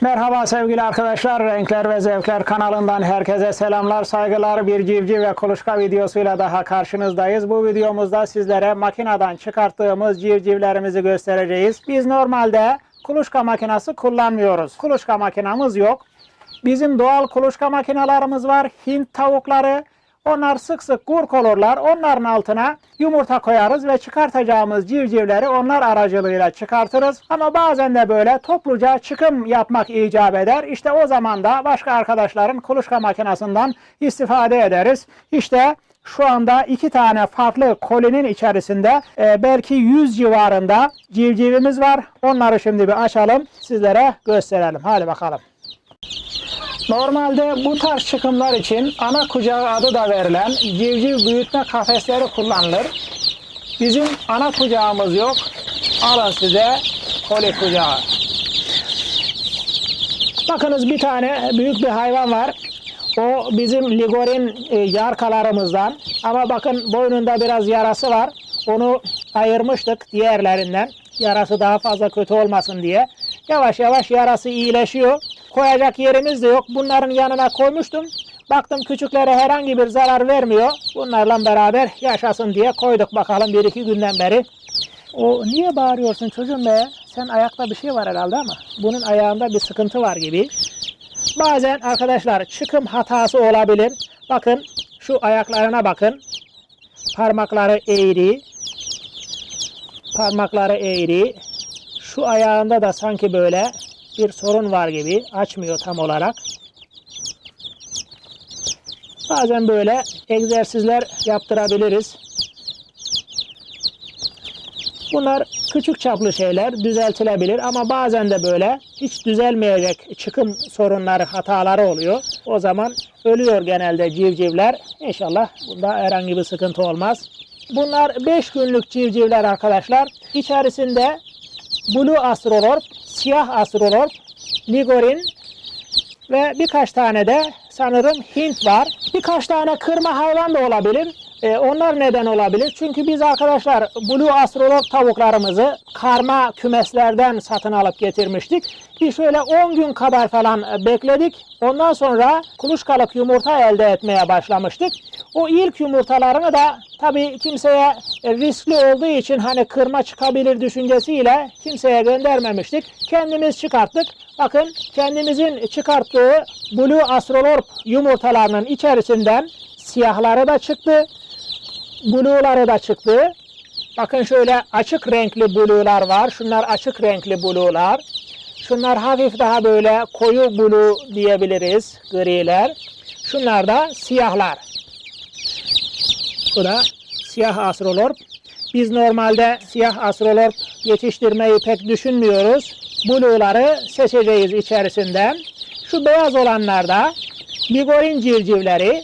Merhaba sevgili arkadaşlar. Renkler ve Zevkler kanalından herkese selamlar, saygılar. Bir civciv ve kuluçka videosuyla daha karşınızdayız. Bu videomuzda sizlere makineden çıkarttığımız civcivlerimizi göstereceğiz. Biz normalde kuluçka makinesi kullanmıyoruz. Kuluçka makinamız yok. Bizim doğal kuluçka makinalarımız var. Hint tavukları. Onlar sık sık gurk olurlar. Onların altına yumurta koyarız ve çıkartacağımız civcivleri onlar aracılığıyla çıkartırız. Ama bazen de böyle topluca çıkım yapmak icap eder. İşte o zaman da başka arkadaşların kuluçka makinesinden istifade ederiz. İşte şu anda iki tane farklı kolinin içerisinde e, belki 100 civarında civcivimiz var. Onları şimdi bir açalım sizlere gösterelim. Hadi bakalım. Normalde bu tarz çıkımlar için ana kucağı adı da verilen civciv büyütme kafesleri kullanılır. Bizim ana kucağımız yok. Alın size koli kucağı. Bakınız bir tane büyük bir hayvan var. O bizim ligorin e, yarkalarımızdan. Ama bakın boynunda biraz yarası var. Onu ayırmıştık diğerlerinden. Yarası daha fazla kötü olmasın diye. Yavaş yavaş yarası iyileşiyor. Koyacak yerimiz de yok. Bunların yanına koymuştum. Baktım küçüklere herhangi bir zarar vermiyor. Bunlarla beraber yaşasın diye koyduk bakalım bir iki günden beri. O niye bağırıyorsun çocuğum be? Sen ayakta bir şey var herhalde ama bunun ayağında bir sıkıntı var gibi. Bazen arkadaşlar çıkım hatası olabilir. Bakın şu ayaklarına bakın. Parmakları eğri. Parmakları eğri. Şu ayağında da sanki böyle bir sorun var gibi. Açmıyor tam olarak. Bazen böyle egzersizler yaptırabiliriz. Bunlar küçük çaplı şeyler düzeltilebilir ama bazen de böyle hiç düzelmeyecek çıkım sorunları, hataları oluyor. O zaman ölüyor genelde civcivler. İnşallah bunda herhangi bir sıkıntı olmaz. Bunlar 5 günlük civcivler arkadaşlar. İçerisinde Blue Astrolorp, siyah Astrolorp, Ligorin ve birkaç tane de sanırım Hint var. Birkaç tane kırma hayvan da olabilir. Ee, onlar neden olabilir? Çünkü biz arkadaşlar Blue Astrolog tavuklarımızı karma kümeslerden satın alıp getirmiştik. Bir şöyle 10 gün kadar falan bekledik. Ondan sonra kuluçkalık yumurta elde etmeye başlamıştık. O ilk yumurtalarını da tabii kimseye riskli olduğu için hani kırma çıkabilir düşüncesiyle kimseye göndermemiştik. Kendimiz çıkarttık. Bakın kendimizin çıkarttığı Blue Astrolorp yumurtalarının içerisinden siyahları da çıktı. Blue'ları da çıktı. Bakın şöyle açık renkli blue'lar var. Şunlar açık renkli blue'lar. Şunlar hafif daha böyle koyu blue diyebiliriz. Griler. Şunlar da siyahlar. Bu da siyah astrolorp. Biz normalde siyah astrolorp yetiştirmeyi pek düşünmüyoruz. Blue'ları seçeceğiz içerisinden. Şu beyaz olanlar da ligorin civcivleri.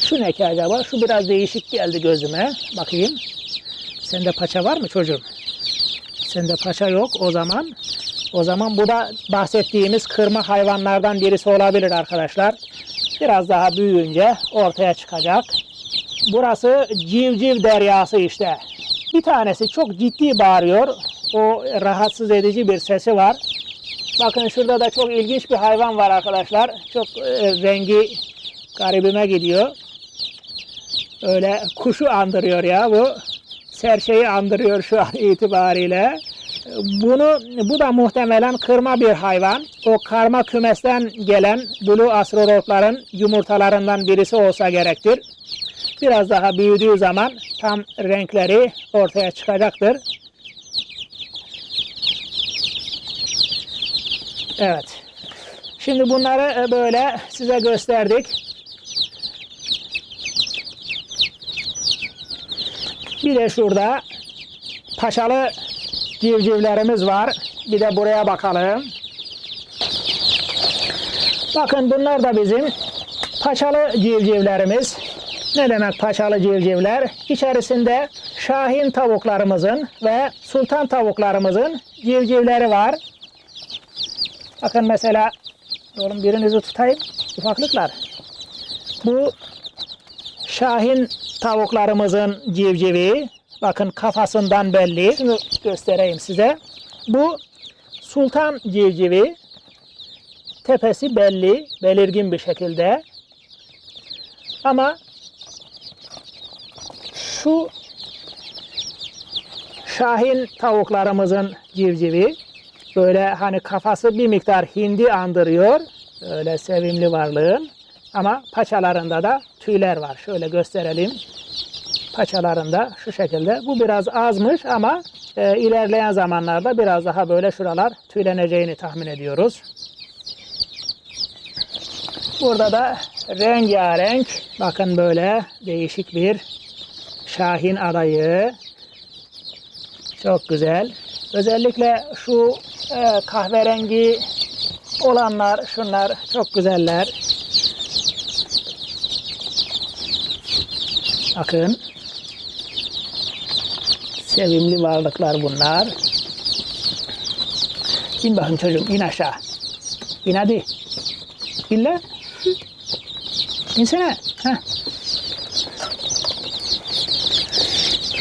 Şu ne ki acaba? Şu biraz değişik geldi gözüme. Bakayım. Sende paça var mı çocuğum? Sende paça yok o zaman. O zaman bu da bahsettiğimiz kırma hayvanlardan birisi olabilir arkadaşlar. Biraz daha büyüyünce ortaya çıkacak. Burası civciv deryası işte. Bir tanesi çok ciddi bağırıyor. O rahatsız edici bir sesi var. Bakın şurada da çok ilginç bir hayvan var arkadaşlar. Çok e, rengi garibime gidiyor. Öyle kuşu andırıyor ya bu. Serçeyi andırıyor şu an itibariyle. Bunu bu da muhtemelen kırma bir hayvan. O karma kümesten gelen Blue Astrolotların yumurtalarından birisi olsa gerektir. Biraz daha büyüdüğü zaman tam renkleri ortaya çıkacaktır. Evet. Şimdi bunları e, böyle size gösterdik. Bir de şurada paşalı civcivlerimiz var. Bir de buraya bakalım. Bakın bunlar da bizim paçalı civcivlerimiz. Ne demek paçalı civcivler? İçerisinde şahin tavuklarımızın ve sultan tavuklarımızın civcivleri var. Bakın mesela oğlum birinizi tutayım ufaklıklar. Bu şahin tavuklarımızın civcivi. Bakın kafasından belli. Şunu göstereyim size. Bu sultan civcivi tepesi belli, belirgin bir şekilde. Ama şu Şahin tavuklarımızın civcivi böyle hani kafası bir miktar hindi andırıyor. Öyle sevimli varlığın. Ama paçalarında da tüyler var. Şöyle gösterelim. Paçalarında şu şekilde. Bu biraz azmış ama e, ilerleyen zamanlarda biraz daha böyle şuralar tüyleneceğini tahmin ediyoruz. Burada da rengarenk bakın böyle değişik bir Şahin adayı. Çok güzel. Özellikle şu e, kahverengi olanlar, şunlar çok güzeller. Bakın. Sevimli varlıklar bunlar. İn bakın çocuğum, in aşağı. İn hadi. İn lan. İnsene.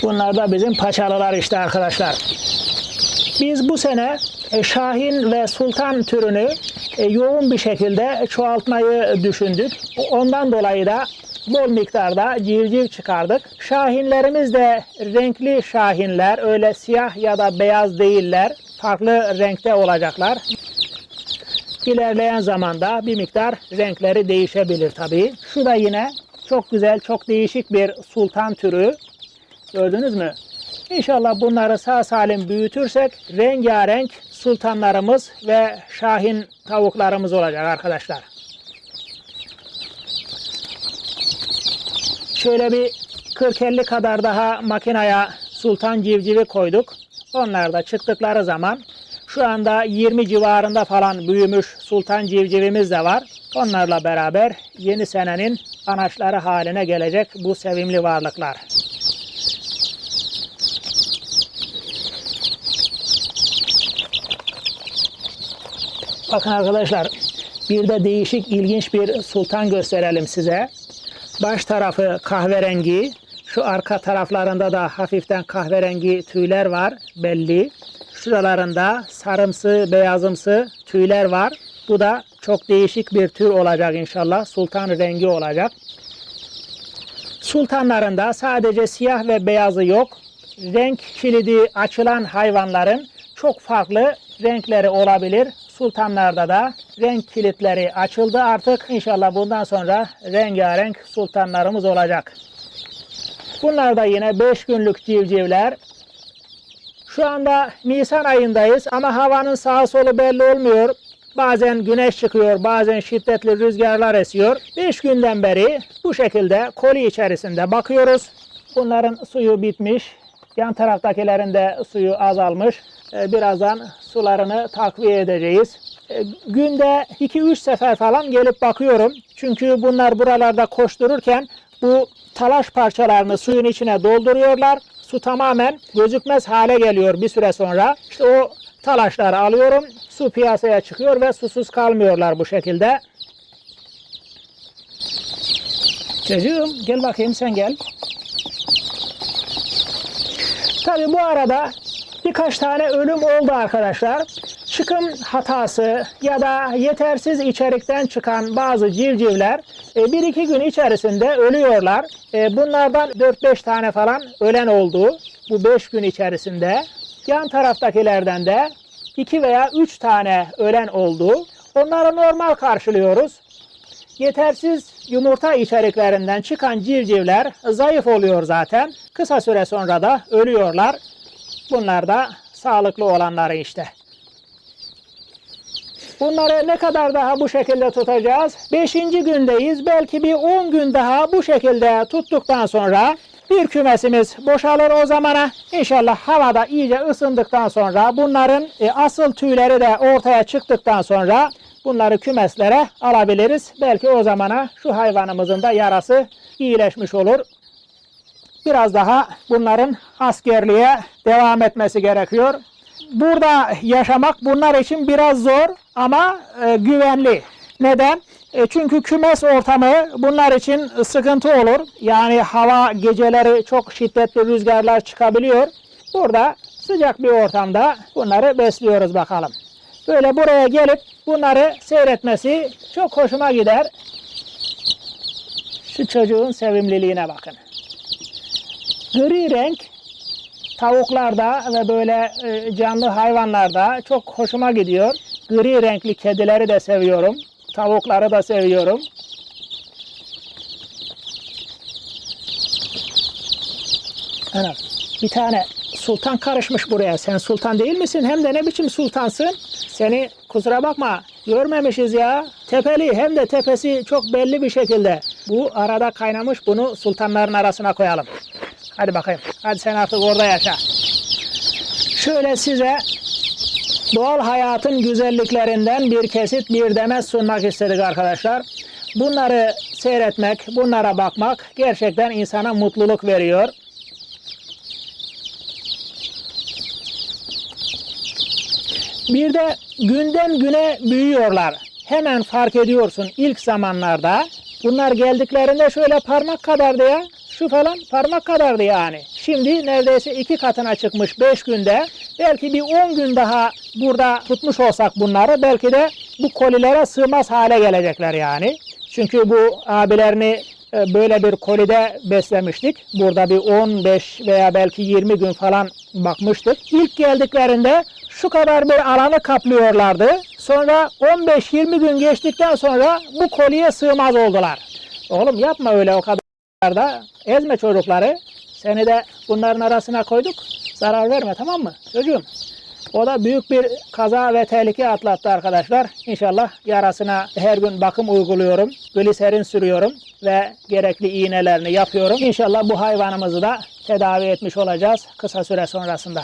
Bunlar da bizim paçalılar işte arkadaşlar. Biz bu sene e, Şahin ve Sultan türünü e, yoğun bir şekilde çoğaltmayı düşündük. Ondan dolayı da bol miktarda civciv çıkardık. Şahinlerimiz de renkli şahinler. Öyle siyah ya da beyaz değiller. Farklı renkte olacaklar. İlerleyen zamanda bir miktar renkleri değişebilir tabii. Şu da yine çok güzel, çok değişik bir sultan türü. Gördünüz mü? İnşallah bunları sağ salim büyütürsek rengarenk sultanlarımız ve şahin tavuklarımız olacak arkadaşlar. Şöyle bir 40-50 kadar daha makinaya sultan civcivi koyduk. Onlar da çıktıkları zaman şu anda 20 civarında falan büyümüş sultan civcivimiz de var. Onlarla beraber yeni senenin anaçları haline gelecek bu sevimli varlıklar. Bakın arkadaşlar bir de değişik ilginç bir sultan gösterelim size. Baş tarafı kahverengi. Şu arka taraflarında da hafiften kahverengi tüyler var belli. Şuralarında sarımsı, beyazımsı tüyler var. Bu da çok değişik bir tür olacak inşallah. Sultan rengi olacak. Sultanlarında sadece siyah ve beyazı yok. Renk kilidi açılan hayvanların çok farklı renkleri olabilir. Sultanlarda da renk kilitleri açıldı artık. İnşallah bundan sonra rengarenk sultanlarımız olacak. Bunlar da yine 5 günlük civcivler. Şu anda Nisan ayındayız ama havanın sağa solu belli olmuyor. Bazen güneş çıkıyor, bazen şiddetli rüzgarlar esiyor. 5 günden beri bu şekilde koli içerisinde bakıyoruz. Bunların suyu bitmiş. Yan taraftakilerin de suyu azalmış. Ee, Birazdan sularını takviye edeceğiz. Ee, Günde 2-3 sefer falan gelip bakıyorum. Çünkü bunlar buralarda koştururken bu talaş parçalarını suyun içine dolduruyorlar. Su tamamen gözükmez hale geliyor bir süre sonra. İşte o talaşları alıyorum. Su piyasaya çıkıyor ve susuz kalmıyorlar bu şekilde. Çocuğum gel bakayım sen gel. Tabi bu arada birkaç tane ölüm oldu arkadaşlar. Çıkım hatası ya da yetersiz içerikten çıkan bazı civcivler e, bir iki gün içerisinde ölüyorlar. E, Bunlardan 4-5 tane falan ölen oldu bu 5 gün içerisinde. Yan taraftakilerden de 2 veya 3 tane ölen oldu. Onları normal karşılıyoruz. Yetersiz yumurta içeriklerinden çıkan civcivler zayıf oluyor zaten. Kısa süre sonra da ölüyorlar. Bunlar da sağlıklı olanları işte. Bunları ne kadar daha bu şekilde tutacağız? Beşinci gündeyiz. Belki bir 10 gün daha bu şekilde tuttuktan sonra bir kümesimiz boşalır o zamana. İnşallah havada iyice ısındıktan sonra bunların e, asıl tüyleri de ortaya çıktıktan sonra bunları kümeslere alabiliriz. Belki o zamana şu hayvanımızın da yarası iyileşmiş olur. Biraz daha bunların askerliğe devam etmesi gerekiyor. Burada yaşamak bunlar için biraz zor ama e, güvenli. Neden? E, çünkü kümes ortamı bunlar için sıkıntı olur. Yani hava geceleri çok şiddetli rüzgarlar çıkabiliyor. Burada sıcak bir ortamda bunları besliyoruz bakalım. Böyle buraya gelip bunları seyretmesi çok hoşuma gider. Şu çocuğun sevimliliğine bakın. Gri renk tavuklarda ve böyle e, canlı hayvanlarda çok hoşuma gidiyor. Gri renkli kedileri de seviyorum. Tavukları da seviyorum. Ana, bir tane sultan karışmış buraya. Sen sultan değil misin? Hem de ne biçim sultansın? Seni kusura bakma görmemişiz ya. Tepeli hem de tepesi çok belli bir şekilde. Bu arada kaynamış bunu sultanların arasına koyalım. Hadi bakayım. Hadi sen artık orada yaşa. Şöyle size doğal hayatın güzelliklerinden bir kesit bir demet sunmak istedik arkadaşlar. Bunları seyretmek, bunlara bakmak gerçekten insana mutluluk veriyor. Bir de günden güne büyüyorlar. Hemen fark ediyorsun ilk zamanlarda. Bunlar geldiklerinde şöyle parmak kadardı ya. Şu falan parmak kadardı yani. Şimdi neredeyse iki katına çıkmış 5 günde. Belki bir 10 gün daha burada tutmuş olsak bunları belki de bu kolilere sığmaz hale gelecekler yani. Çünkü bu abilerini e, böyle bir kolide beslemiştik. Burada bir 15 veya belki 20 gün falan bakmıştık. İlk geldiklerinde şu kadar bir alanı kaplıyorlardı. Sonra 15-20 gün geçtikten sonra bu koliye sığmaz oldular. Oğlum yapma öyle o kadar da ezme çocukları. Seni de bunların arasına koyduk. Zarar verme tamam mı çocuğum? O da büyük bir kaza ve tehlike atlattı arkadaşlar. İnşallah yarasına her gün bakım uyguluyorum. Gliserin sürüyorum ve gerekli iğnelerini yapıyorum. İnşallah bu hayvanımızı da tedavi etmiş olacağız kısa süre sonrasında.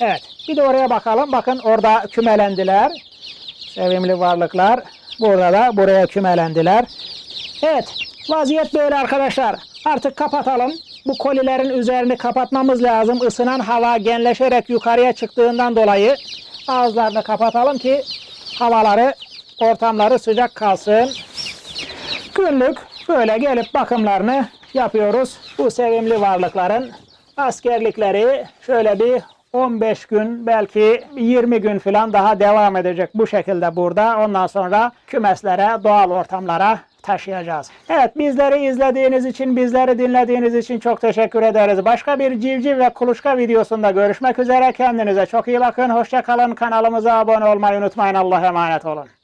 Evet bir de oraya bakalım. Bakın orada kümelendiler. Sevimli varlıklar. Burada da buraya kümelendiler. Evet vaziyet böyle arkadaşlar. Artık kapatalım. Bu kolilerin üzerini kapatmamız lazım. Isınan hava genleşerek yukarıya çıktığından dolayı ağızlarını kapatalım ki havaları, ortamları sıcak kalsın. Günlük böyle gelip bakımlarını yapıyoruz. Bu sevimli varlıkların askerlikleri şöyle bir 15 gün belki 20 gün falan daha devam edecek bu şekilde burada. Ondan sonra kümeslere, doğal ortamlara taşıyacağız. Evet bizleri izlediğiniz için, bizleri dinlediğiniz için çok teşekkür ederiz. Başka bir civciv ve kuluçka videosunda görüşmek üzere. Kendinize çok iyi bakın. Hoşça kalın. Kanalımıza abone olmayı unutmayın. Allah'a emanet olun.